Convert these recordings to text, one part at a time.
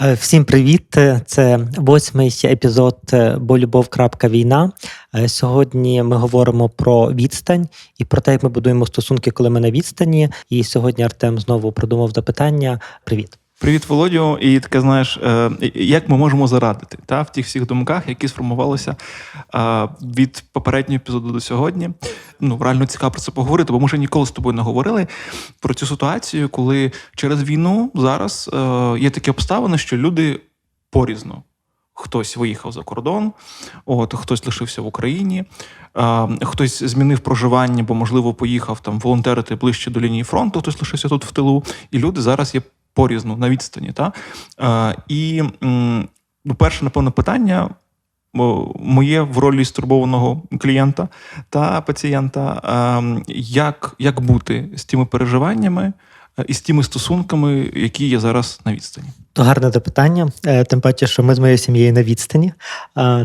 Е, всім привіт! Це восьмий епізод е, «Бо любов. Війна. Е, сьогодні ми говоримо про відстань і про те, як ми будуємо стосунки, коли ми на відстані. І сьогодні Артем знову продумав запитання. Привіт. Привіт, Володю. І таке знаєш, е, як ми можемо зарадити та, в тих всіх думках, які сформувалися е, від попереднього епізоду до сьогодні. Ну, реально цікаво про це поговорити, бо ми вже ніколи з тобою не говорили про цю ситуацію, коли через війну зараз е, є такі обставини, що люди порізно. Хтось виїхав за кордон, от хтось лишився в Україні, хтось змінив проживання, бо можливо поїхав там волонтерити ближче до лінії фронту. Хтось лишився тут в тилу, і люди зараз є порізну на відстані. Та? Е, І ну, перше, напевно, питання. Моє в ролі стурбованого клієнта та пацієнта, ем, як як бути з тими переживаннями е, і з тими стосунками, які є зараз на відстані? То гарне запитання, е, тим паче, що ми з моєю сім'єю на відстані.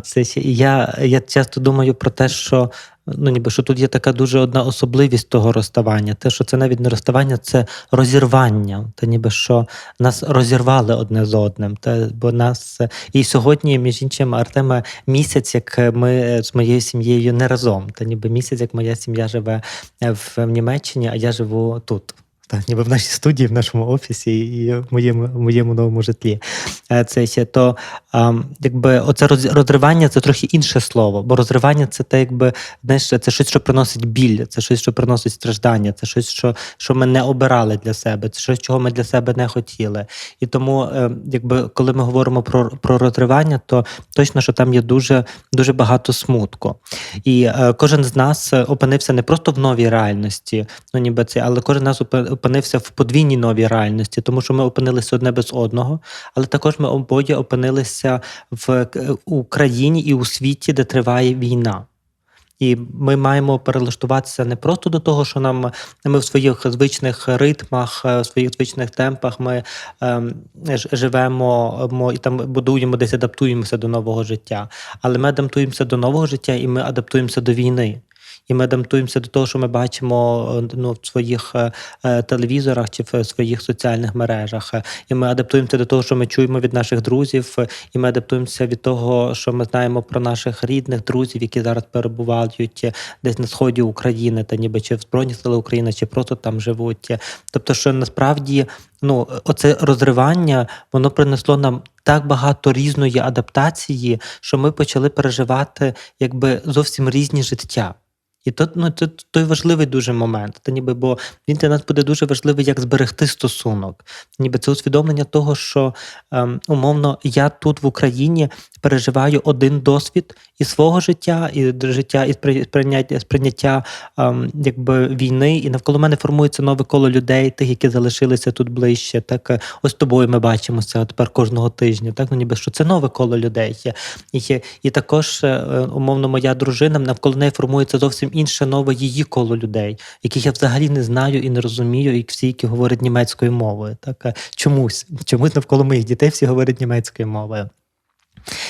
Це я я часто думаю про те, що ну ніби що тут є така дуже одна особливість того розставання. Те, що це навіть не розставання, це розірвання. Та ніби що нас розірвали одне з одним. Та бо нас і сьогодні, між іншим, Артема місяць, як ми з моєю сім'єю не разом. Та ніби місяць, як моя сім'я живе в Німеччині, а я живу тут так, ніби в нашій студії, в нашому офісі і в моєму моєму новому житлі. Е, це ще то якби оце розривання це трохи інше слово, бо розривання це те, якби знаєш, це щось, що приносить біль, це щось, що приносить страждання, це щось, що що ми не обирали для себе, це щось, чого ми для себе не хотіли. І тому, е, якби коли ми говоримо про про розривання, то точно що там є дуже дуже багато смутку. І е, кожен з нас опинився не просто в новій реальності, ну ніби це, але кожен з нас опинився в подвійній новій реальності, тому що ми опинилися одне без одного, але також ми обоє опинилися в Україні і у світі, де триває війна. І ми маємо перелаштуватися не просто до того, що нам ми в своїх звичних ритмах, е, в своїх звичних темпах ми е, живемо і там будуємо десь адаптуємося до нового життя. Але ми адаптуємося до нового життя і ми адаптуємося до війни і ми адаптуємося до того, що ми бачимо ну, в своїх е, е, телевізорах чи в своїх соціальних мережах. І ми адаптуємося до того, що ми чуємо від наших друзів, і ми адаптуємося від того, що ми знаємо про наших рідних друзів, які зараз перебувають десь на сході України, та ніби чи в Збройні Сили України, чи просто там живуть. Тобто, що насправді ну, оце розривання воно принесло нам так багато різної адаптації, що ми почали переживати якби зовсім різні життя. І то ну, це той важливий дуже момент. Та ніби, бо він для нас буде дуже важливий, як зберегти стосунок. Ніби це усвідомлення того, що ем, умовно я тут в Україні переживаю один досвід і свого життя, і життя, і сприйняття сприйняття ем, якби війни, і навколо мене формується нове коло людей, тих, які залишилися тут ближче. Так е, ось тобою ми бачимося тепер кожного тижня. Так ну ніби що це нове коло людей. І, і також е, умовно моя дружина навколо неї формується зовсім інше нове її коло людей, яких я взагалі не знаю і не розумію, і всі, які говорять німецькою мовою. Так чомусь чомусь навколо моїх дітей всі говорять німецькою мовою.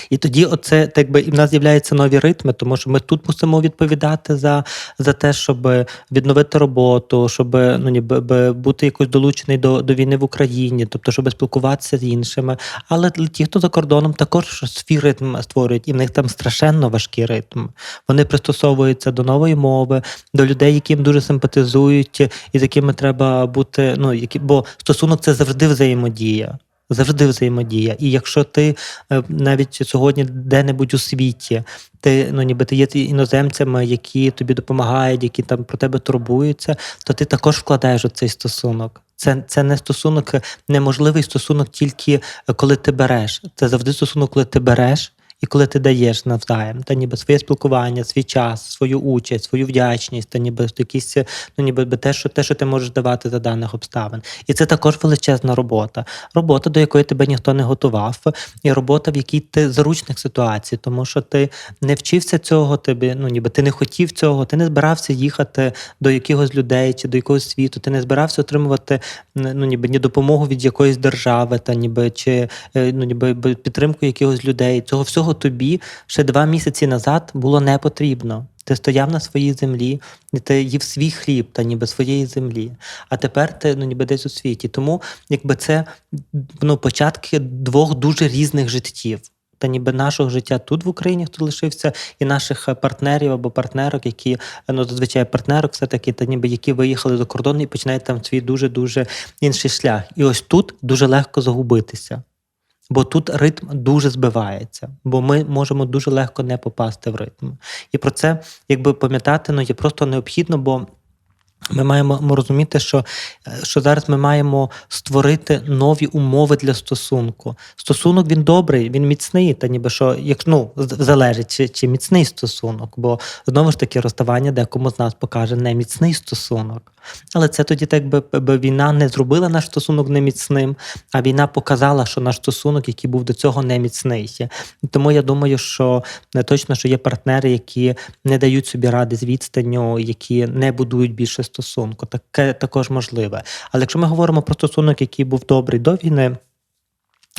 І тоді, оце так би і в нас з'являються нові ритми, тому що ми тут мусимо відповідати за за те, щоб відновити роботу, щоб ну ніби бути якось долучений до до війни в Україні, тобто щоб спілкуватися з іншими. Але ті, хто за кордоном, також свій ритм створюють, і в них там страшенно важкий ритм. Вони пристосовуються до нової мови, до людей, яким дуже симпатизують, і з якими треба бути. Ну які бо стосунок це завжди взаємодія завжди взаємодія. І якщо ти е, навіть сьогодні де-небудь у світі, ти ну ніби ти є іноземцями, які тобі допомагають, які там про тебе турбуються, то ти також вкладаєш у цей стосунок. Це це не стосунок, неможливий стосунок тільки е, коли ти береш. Це завжди стосунок, коли ти береш і коли ти даєш навзаєм, та ніби своє спілкування, свій час, свою участь, свою вдячність, та ніби якісь, ну ніби те, що те, що ти можеш давати за даних обставин. І це також величезна робота. Робота, до якої тебе ніхто не готував, і робота, в якій ти заручних ситуацій, тому що ти не вчився цього, тобі, ну ніби ти не хотів цього, ти не збирався їхати до якихось людей чи до якогось світу, ти не збирався отримувати ну ніби ні допомогу від якоїсь держави, та ніби чи е, ну ніби підтримку якихось людей. Цього всього тобі ще два місяці назад було не потрібно. Ти стояв на своїй землі, ти їв свій хліб та ніби своєї землі. А тепер ти ну, ніби десь у світі. Тому якби це ну, початки двох дуже різних життів. Та ніби нашого життя тут в Україні, хто лишився, і наших партнерів або партнерок, які ну зазвичай партнерок, все таки, та ніби які виїхали за кордон і починають там свій дуже дуже інший шлях. І ось тут дуже легко загубитися. Бо тут ритм дуже збивається, бо ми можемо дуже легко не попасти в ритм. І про це, якби пам'ятати, ну є просто необхідно, бо ми маємо розуміти, що, е, що зараз ми маємо створити нові умови для стосунку. Стосунок він добрий, він міцний, та ніби що, як ну залежить, чи, чи міцний стосунок, бо знову ж таки розставання декому з нас покаже не міцний стосунок. Але це тоді так би, би війна не зробила наш стосунок неміцним, а війна показала, що наш стосунок, який був до цього, не міцний. Тому я думаю, що не точно, що є партнери, які не дають собі ради з відстанню, які не будують більше стосунку. Таке також можливе. Але якщо ми говоримо про стосунок, який був добрий до війни,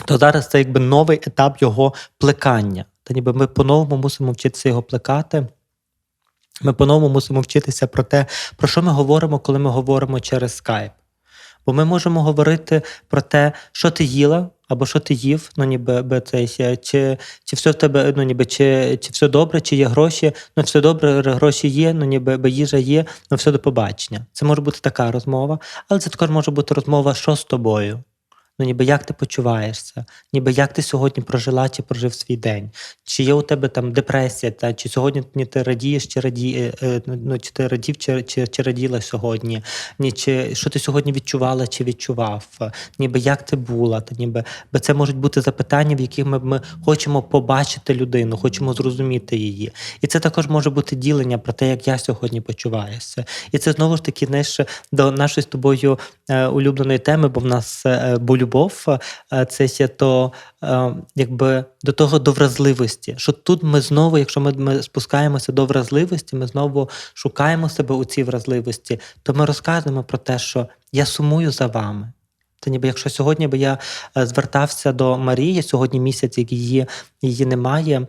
то зараз це якби новий етап його плекання. Та ніби ми по-новому мусимо вчитися його плекати. Ми по-новому мусимо вчитися про те, про що ми говоримо, коли ми говоримо через скайп. Бо ми можемо говорити про те, що ти їла, або що ти їв, ну ніби би ще, чи, чи все в тебе, ну ніби чи, чи все добре, чи є гроші, ну все добре, гроші є, ну ніби би їжа є, ну все до побачення. Це може бути така розмова, але це також може бути розмова, що з тобою. Ну, ніби як ти почуваєшся, ніби як ти сьогодні прожила чи прожив свій день, чи є у тебе там депресія, та чи сьогодні ні, ти радієш, чи раді, е, е, ну, чи ти радів, чи, чи, чи раділа сьогодні, ні, чи що ти сьогодні відчувала чи відчував, ніби як ти була, та ніби бо це можуть бути запитання, в яких ми, ми хочемо побачити людину, хочемо зрозуміти її. І це також може бути ділення про те, як я сьогодні почуваюся. І це знову ж таки знаєш, до нашої з тобою е, улюбленої теми, бо в нас е, бо любов е, це ще то е, якби до того до вразливості. Що тут ми знову, якщо ми, ми спускаємося до вразливості, ми знову шукаємо себе у цій вразливості, то ми розказуємо про те, що я сумую за вами. Та ніби якщо сьогодні би я е, звертався до Марії, сьогодні місяць, як її, її немає,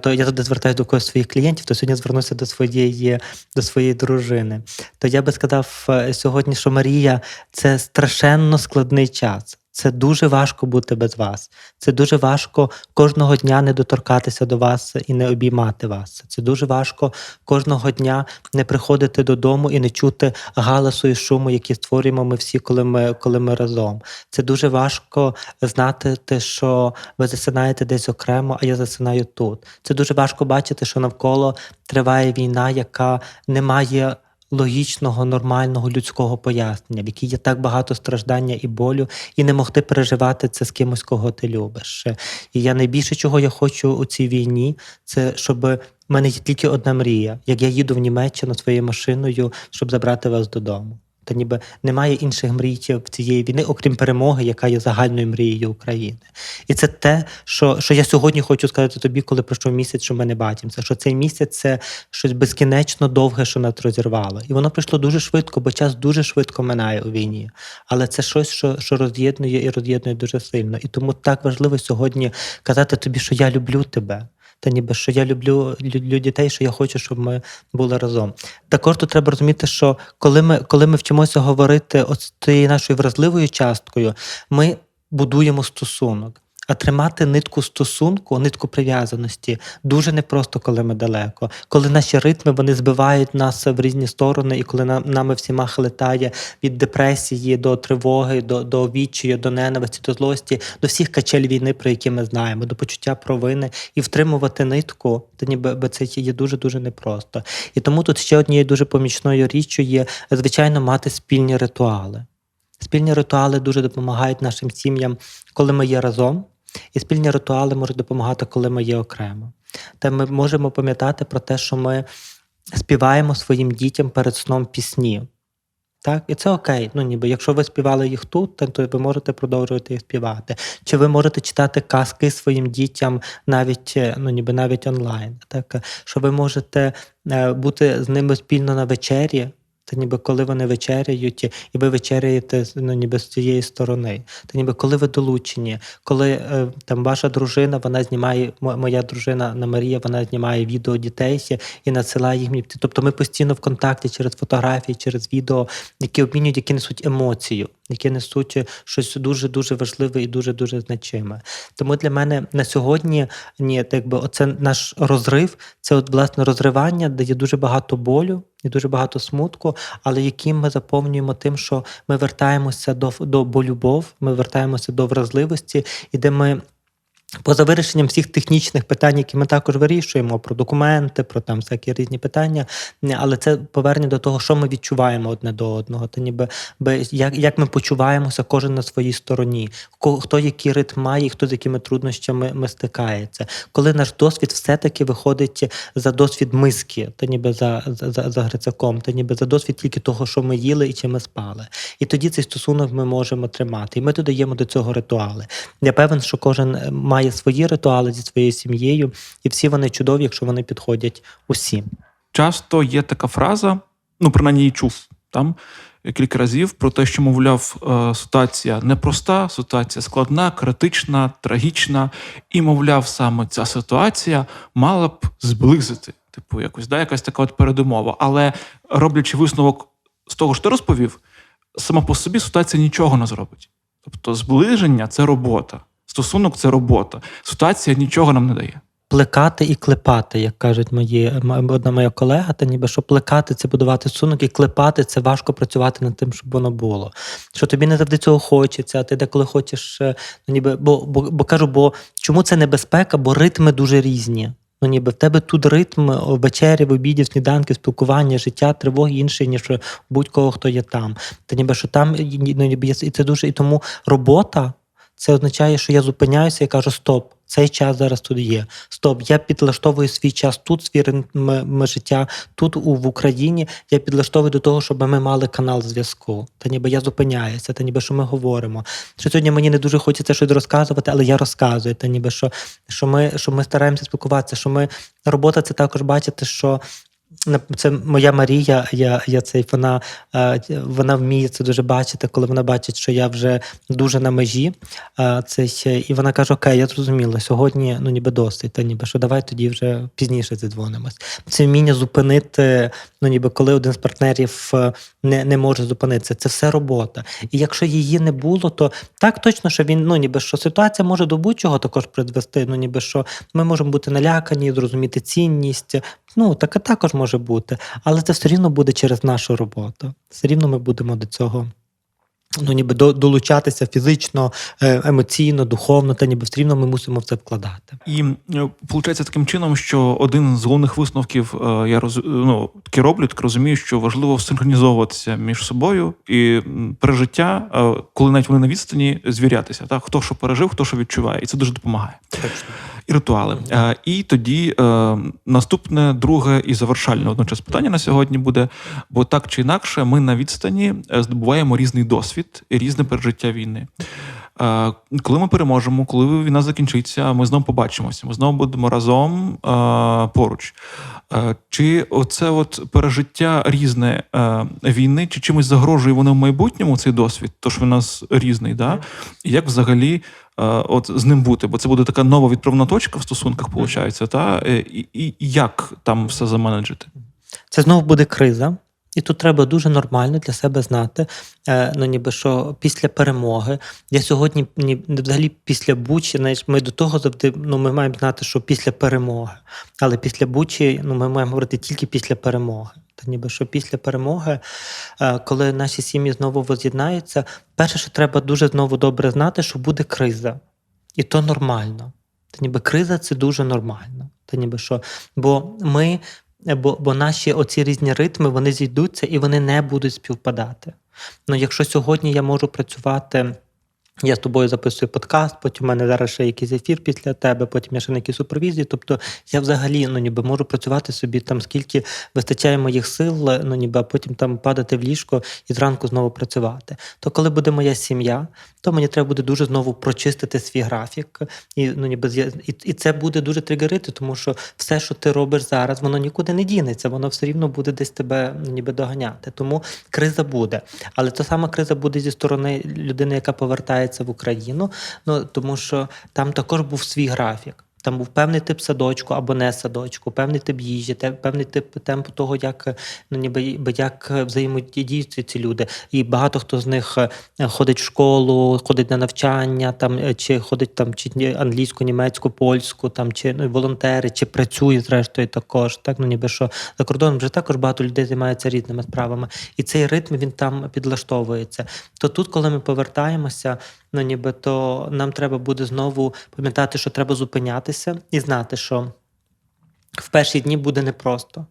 то я завжди звертаюся до когось своїх клієнтів, то сьогодні звернуся до своєї, до своєї дружини. То я би сказав сьогодні, що Марія це страшенно складний час. Це дуже важко бути без вас. Це дуже важко кожного дня не доторкатися до вас і не обіймати вас. Це дуже важко кожного дня не приходити додому і не чути галасу і шуму, які створюємо ми всі, коли ми, коли ми разом. Це дуже важко знати, те, що ви засинаєте десь окремо, а я засинаю тут. Це дуже важко бачити, що навколо триває війна, яка не має логічного, нормального людського пояснення, в якій є так багато страждання і болю, і не могти переживати це з кимось, кого ти любиш. І я найбільше, чого я хочу у цій війні, це щоб в мене є тільки одна мрія, як я їду в Німеччину своєю машиною, щоб забрати вас додому. Та ніби немає інших мрій в цієї війни, окрім перемоги, яка є загальною мрією України. І це те, що що я сьогодні хочу сказати тобі, коли пройшов місяць, що ми не бачимося. Що цей місяць це щось безкінечно довге, що нас розірвало. І воно прийшло дуже швидко, бо час дуже швидко минає у війні. Але це щось, що, що роз'єднує і роз'єднує дуже сильно. І тому так важливо сьогодні казати тобі, що я люблю тебе. Та ніби що я люблю, люблю дітей, що я хочу, щоб ми були разом. Також тут треба розуміти, що коли ми, коли ми вчимося говорити от цією нашою вразливою часткою, ми будуємо стосунок. А тримати нитку стосунку, нитку прив'язаності дуже непросто, коли ми далеко. Коли наші ритми вони збивають нас в різні сторони, і коли нам, нами всіма хлетає від депресії до тривоги, до, до відчаю, до ненависті, до злості, до всіх качель війни, про які ми знаємо, до почуття провини і втримувати нитку, то ніби це є дуже дуже непросто. І тому тут ще однією дуже помічною річчю є звичайно мати спільні ритуали. Спільні ритуали дуже допомагають нашим сім'ям, коли ми є разом. І спільні ритуали можуть допомагати, коли ми є окремо. Та ми можемо пам'ятати про те, що ми співаємо своїм дітям перед сном пісні. Так, і це окей. Ну, ніби якщо ви співали їх тут, то ви можете продовжувати їх співати. Чи ви можете читати казки своїм дітям навіть ну, ніби навіть онлайн. Так, що ви можете бути з ними спільно на вечері. Та ніби коли вони вечеряють, і ви вечеряєте ну, ніби з цієї сторони. Та ніби коли ви долучені, коли е, там ваша дружина, вона знімає, мо- моя дружина на Марія, вона знімає відео дітей і надсилає їм. Тобто ми постійно в контакті через фотографії, через відео, які обмінюють, які несуть емоцію, які несуть щось дуже дуже важливе і дуже дуже значиме. Тому для мене на сьогодні ні, так якби оце наш розрив, це от власне розривання, де є дуже багато болю і дуже багато смутку, але яким ми заповнюємо тим, що ми вертаємося до, до болюбов, ми вертаємося до вразливості, і де ми. Поза вирішенням всіх технічних питань, які ми також вирішуємо, про документи, про там всякі різні питання, але це повернення до того, що ми відчуваємо одне до одного. Та ніби би, як, як ми почуваємося кожен на своїй стороні, хто який ритм має, хто з якими труднощами ми стикається. Коли наш досвід все-таки виходить за досвід миски, та ніби за, за, за, за Грицаком, та ніби за досвід тільки того, що ми їли і чи ми спали. І тоді цей стосунок ми можемо тримати. І ми додаємо до цього ритуали. Я певен, що кожен е, має свої ритуали зі своєю сім'єю, і всі вони чудові, якщо вони підходять усім. Часто є така фраза, ну принаймні її чув там кілька разів про те, що мовляв, е, ситуація непроста, ситуація складна, критична, трагічна, і мовляв, саме ця ситуація мала б зблизити, типу, якось да, якась така от передумова. Але роблячи висновок з того, що ти розповів, сама по собі ситуація нічого не зробить. Тобто, зближення це робота, стосунок це робота. Ситуація нічого нам не дає. Плекати і клепати, як кажуть мої одна моя колега, та ніби що плекати це будувати стосунок, і клепати це важко працювати над тим, щоб воно було. Що тобі не завжди цього хочеться, а ти деколи хочеш, е, ну ніби, бо, бо, бо кажу, бо чому це небезпека? Бо ритми дуже різні. Ну, ніби в тебе тут ритм о, вечері, в обідів, сніданків, спілкування, життя, тривоги інший, ніж будь-кого, хто є там. Та ніби що там ну, ніби і це дуже і тому робота це означає, що я зупиняюся і кажу: стоп, цей час зараз тут є. Стоп, я підлаштовую свій час тут, свій ритм життя тут у в Україні. Я підлаштовую до того, щоб ми мали канал зв'язку. Та ніби я зупиняюся, та ніби що ми говоримо. Що сьогодні мені не дуже хочеться щось розказувати, але я розказую. Та ніби що, що ми що ми стараємося спілкуватися. Що ми робота це також бачити, що. Це моя Марія, я, я цей вона, е, вона вміє це дуже бачити, коли вона бачить, що я вже дуже на межі. е, Це ще, і вона каже: Окей, я зрозуміла, сьогодні ну ніби досить, та ніби що давай тоді вже пізніше задзвонимось. Це вміння зупинити, ну ніби коли один з партнерів е, не, не може зупинитися. Це все робота. І якщо її не було, то так точно, що він ну ніби що ситуація може до будь-чого також призвести. Ну ніби що ми можемо бути налякані, зрозуміти цінність. Ну таке також може бути, але це все рівно буде через нашу роботу. Все рівно ми будемо до цього. Ну, ніби долучатися фізично, е, емоційно, духовно, та ніби все рівно ми мусимо в це вкладати. І виходить таким чином, що один з головних висновків е, я роз, ну, таки роблю, так розумію, що важливо синхронізовуватися між собою і пережиття, е, коли навіть вони на відстані, звірятися. Так? Хто що пережив, хто що відчуває, і це дуже допомагає. І ритуали. Е, І тоді е, наступне, друге і завершальне одночас питання на сьогодні буде: бо так чи інакше, ми на відстані е, здобуваємо різний досвід і різне пережиття війни. Е, Коли ми переможемо, коли війна закінчиться, ми знову побачимося, ми знову будемо разом е, поруч. Е, Чи оце от пережиття різне війни, чи чимось загрожує воно в майбутньому цей досвід, тож він у нас різний, да? Як взагалі от з ним бути? Бо це буде така нова відправна точка в стосунках, виходить, та? І, і, і як там все заменеджити? Це знову буде криза, і тут треба дуже нормально для себе знати. е, Ну, ніби що після перемоги. Я сьогодні ні, взагалі після Бучі, знаєш, ми до того завжди ну, ми маємо знати, що після перемоги. Але після Бучі ну, ми маємо говорити тільки після перемоги. Та ніби що після перемоги, е, коли наші сім'ї знову воз'єднаються, перше, що треба дуже знову добре знати, що буде криза. І то нормально. Та ніби криза це дуже нормально. Та ніби що. Бо ми Бо, бо наші оці різні ритми вони зійдуться і вони не будуть співпадати. Ну, якщо сьогодні я можу працювати Я з тобою записую подкаст, потім в мене зараз ще якийсь ефір після тебе, потім я ще на якійсь супервізії. Тобто я взагалі ну, ніби можу працювати собі там, скільки вистачає моїх сил, ну ніби а потім там падати в ліжко і зранку знову працювати. То коли буде моя сім'я, то мені треба буде дуже знову прочистити свій графік, і ну ніби і, і це буде дуже тригерити, тому що все, що ти робиш зараз, воно нікуди не дінеться, воно все рівно буде десь тебе ну, ніби доганяти. Тому криза буде. Але та сама криза буде зі сторони людини, яка повертається в Україну. Ну тому що там також був свій графік. Там був певний тип садочку або не садочку, певний тип їжі, певний тип темп того, як ну ніби як взаємодіють ці люди. І багато хто з них е, ходить в школу, ходить на навчання, там е, чи ходить там чи англійську, німецьку, польську, там чи ну, волонтери, чи працює зрештою також. Так ну ніби що за кордоном вже також багато людей займаються різними справами, і цей ритм він там підлаштовується. То тут, коли ми повертаємося, ну ніби то нам треба буде знову пам'ятати, що треба зупинятися і знати, що в перші дні буде непросто.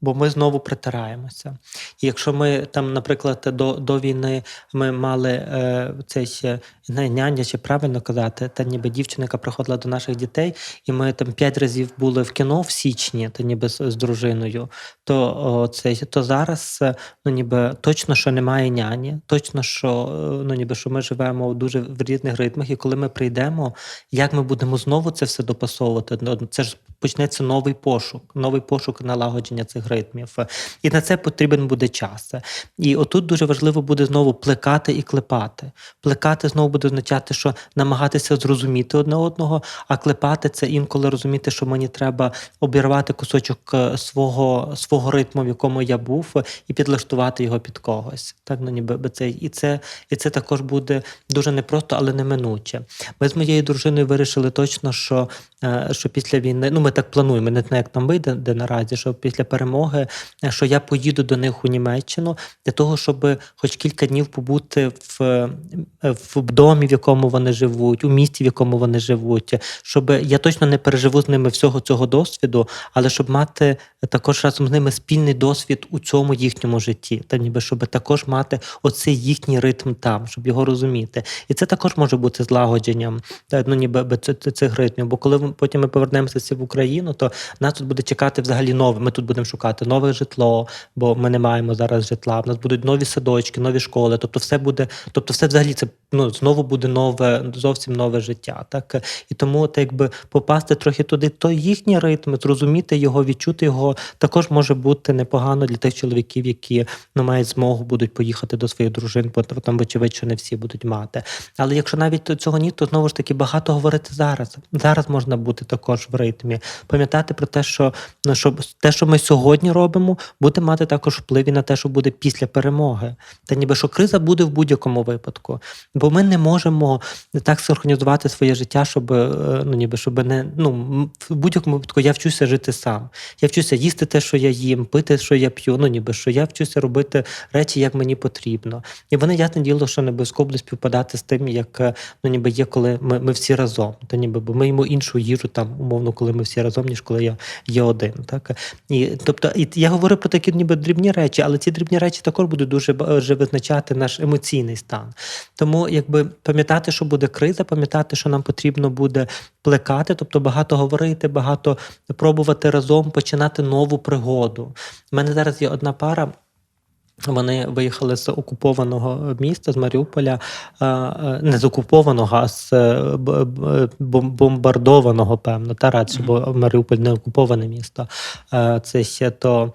Бо ми знову притираємося. І якщо ми там, наприклад, до, до війни ми мали е, цей ще не няня, чи правильно казати, та ніби дівчина, яка приходила до наших дітей, і ми там п'ять разів були в кіно в січні, та ніби з, з дружиною, то о, цей, то зараз е, ну ніби точно, що немає няні, точно, що е, ну ніби що ми живемо дуже в різних ритмах, і коли ми прийдемо, як ми будемо знову це все допасовувати? Ну, Це ж почнеться новий пошук, новий пошук налагодження цих ритмів. І на це потрібен буде час. І отут дуже важливо буде знову плекати і клепати. Плекати знову буде означати, що намагатися зрозуміти одне одного, а клепати це інколи розуміти, що мені треба обірвати кусочок е, свого, свого ритму, в якому я був, і підлаштувати його під когось. Так, ну ніби би це і це, і це також буде дуже непросто, але неминуче. Ми з моєю дружиною вирішили точно, що, е, що після війни, ну ми так плануємо, не знаю, як нам вийде де наразі, що після перемоги, е, що я поїду до них у Німеччину для того, щоб хоч кілька днів побути в, в домі, в якому вони живуть, у місті, в якому вони живуть, щоб я точно не переживу з ними всього цього досвіду, але щоб мати також разом з ними спільний досвід у цьому їхньому житті, та ніби щоб також мати оцей їхній ритм там, щоб його розуміти. І це також може бути злагодженням та, ну, ніби цих ритмів. Бо коли потім ми повернемося в Україну, то нас тут буде чекати взагалі нове. Ми тут будемо шукати нове житло, бо ми не маємо зараз житла. В нас будуть нові садочки, нові школи. Тобто, все буде, тобто, все взагалі це ну знову буде нове, зовсім нове життя. Так і тому, так якби попасти трохи туди, то їхні ритми, зрозуміти його, відчути його, також може бути непогано для тих чоловіків, які ну мають змогу будуть поїхати до своїх дружин, бо там, вочевидь, що не всі будуть мати. Але якщо навіть цього ні, то знову ж таки багато говорити зараз. Зараз можна бути також в ритмі. Пам'ятати про те, що ну що те, що ми сьогодні робимо, буде мати також вплив і на те, що буде після перемоги. Та ніби що криза буде в будь-якому випадку. Бо ми не можемо так сорганізувати своє життя, щоб е, ну ніби щоб не ну в будь-якому випадку я вчуся жити сам. Я вчуся їсти те, що я їм, пити, що я п'ю. Ну ніби що я вчуся робити речі, як мені потрібно. І вони ясне діло, що не обов'язково будуть співпадати з тим, як е, ну ніби є, коли ми, ми всі разом. Та ніби бо ми їмо іншу їжу там, умовно, коли ми всі разом, ніж коли я є один. Так і тобто, і я говорю про такі ніби дрібні речі, але ці дрібні речі також будуть дуже вже визначати наш емоційний стан. Тому якби пам'ятати, що буде криза, пам'ятати, що нам потрібно буде плекати, тобто багато говорити, багато пробувати разом починати нову пригоду. У мене зараз є одна пара. Вони виїхали з окупованого міста, з Маріуполя, не з окупованого, а з е, бомбардованого, певно, та радше, бо Маріуполь не окуповане місто. Це ще то.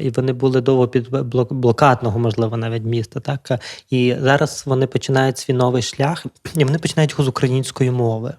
І вони були довго під блок- блокадного, можливо, навіть міста. Так? І зараз вони починають свій новий шлях, і вони починають його з української мови.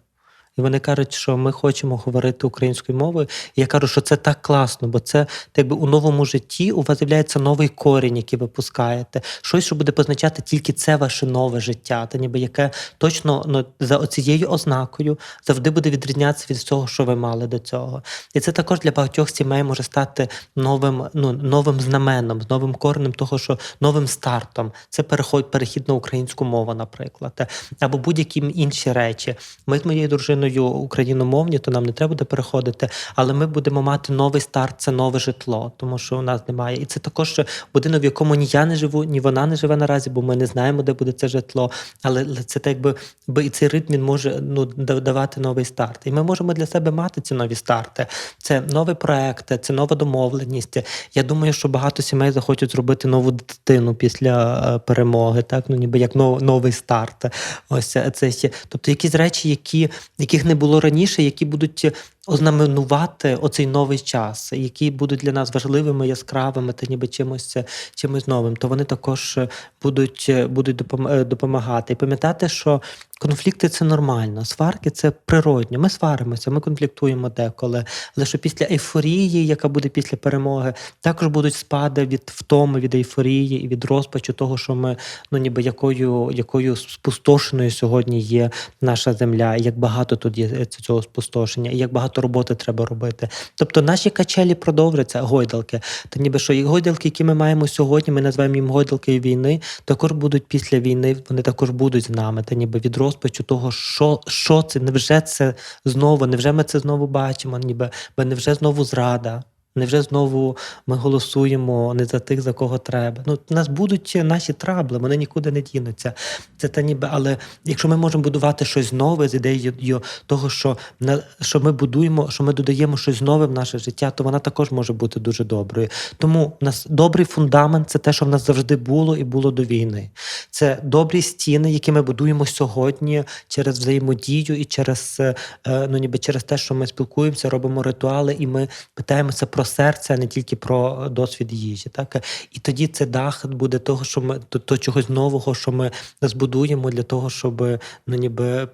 І вони кажуть, що ми хочемо говорити українською мовою. І я кажу, що це так класно, бо це так би у новому житті у вас з'являється новий корінь, який ви пускаєте. Щось, що буде позначати тільки це ваше нове життя, та ніби яке точно ну, за оцією ознакою завжди буде відрізнятися від того, що ви мали до цього. І це також для багатьох сімей може стати новим, ну, новим знаменом, новим коренем того, що новим стартом. Це переход, перехід на українську мову, наприклад, або будь-які інші речі. Ми з моєю дружиною родиною україномовні, то нам не треба буде переходити. Але ми будемо мати новий старт, це нове житло, тому що у нас немає. І це також будинок, в якому ні я не живу, ні вона не живе наразі, бо ми не знаємо, де буде це житло. Але це так би, би і цей ритм він може ну давати новий старт. І ми можемо для себе мати ці нові старти. Це нові проекти, це нова домовленість. Я думаю, що багато сімей захочуть зробити нову дитину після е, перемоги, так ну ніби як новий старт. Ось це, це. Тобто якісь речі, які, яких не було раніше, які будуть ознаменувати оцей новий час, які будуть для нас важливими, яскравими та ніби чимось, чимось новим, то вони також будуть, будуть е, допомагати. І пам'ятати, що конфлікти це нормально, сварки це природньо. Ми сваримося, ми конфліктуємо деколи. Але що після ейфорії, яка буде після перемоги, також будуть спади від втоми, від ейфорії і від розпачу того, що ми ну ніби якою, якою спустошеною сьогодні є наша земля, як багато тут є е, цього спустошення, і як багато роботи треба робити. Тобто наші качелі продовжаться, гойдалки. Та ніби що і гойдалки, які ми маємо сьогодні, ми називаємо їм гойдалки війни, також будуть після війни, вони також будуть з нами. Та ніби від розпачу того, що, що це, невже це знову, невже ми це знову бачимо, ніби бо невже знову зрада. Невже знову ми голосуємо не за тих, за кого треба? Ну, у нас будуть наші трабли, вони нікуди не дінуться. Це та ніби, але якщо ми можемо будувати щось нове з ідеєю того, що на що ми будуємо, що ми додаємо щось нове в наше життя, то вона також може бути дуже доброю. Тому в нас добрий фундамент це те, що в нас завжди було і було до війни. Це добрі стіни, які ми будуємо сьогодні через взаємодію і через е, ну ніби через те, що ми спілкуємося, робимо ритуали, і ми питаємося про серце, а не тільки про досвід їжі. Так і тоді це дах буде того, що ми то, то чогось нового, що ми збудуємо для того, щоб ну ніби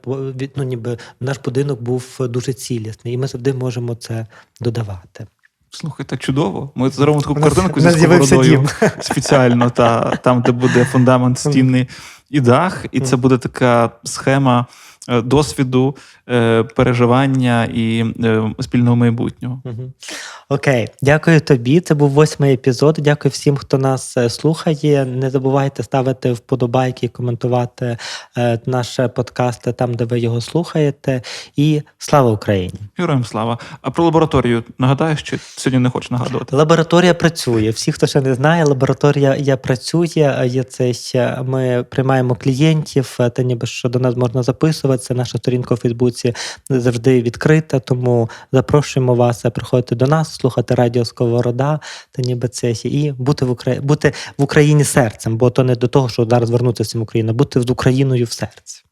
ну, ніби наш будинок був дуже цілісний, і ми завжди можемо це додавати. Слухайте, чудово. Ми зробимо таку картинку зі сковородою спеціально, та там, де буде фундамент стіни і дах, і це буде така схема е, досвіду, е, переживання і е, спільного майбутнього. Окей, дякую тобі. Це був восьмий епізод. Дякую всім, хто нас е, слухає. Не забувайте ставити вподобайки коментувати е, наш подкаст там, де ви його слухаєте. І слава Україні! Героям слава. А про лабораторію нагадаєш, чи сьогодні не хочеш нагадувати? Лабораторія працює. Всі, хто ще не знає, лабораторія я працює. Є це ми приймаємо клієнтів. е, Та ніби що до нас можна записуватися. Наша сторінка у Фейсбуці завжди відкрита. Тому запрошуємо вас приходити до нас, слухати радіо Сковорода та ніби це і бути в Україні, бути в Україні серцем, бо то не до того, що зараз вернутися в Україну, а бути з Україною в серці.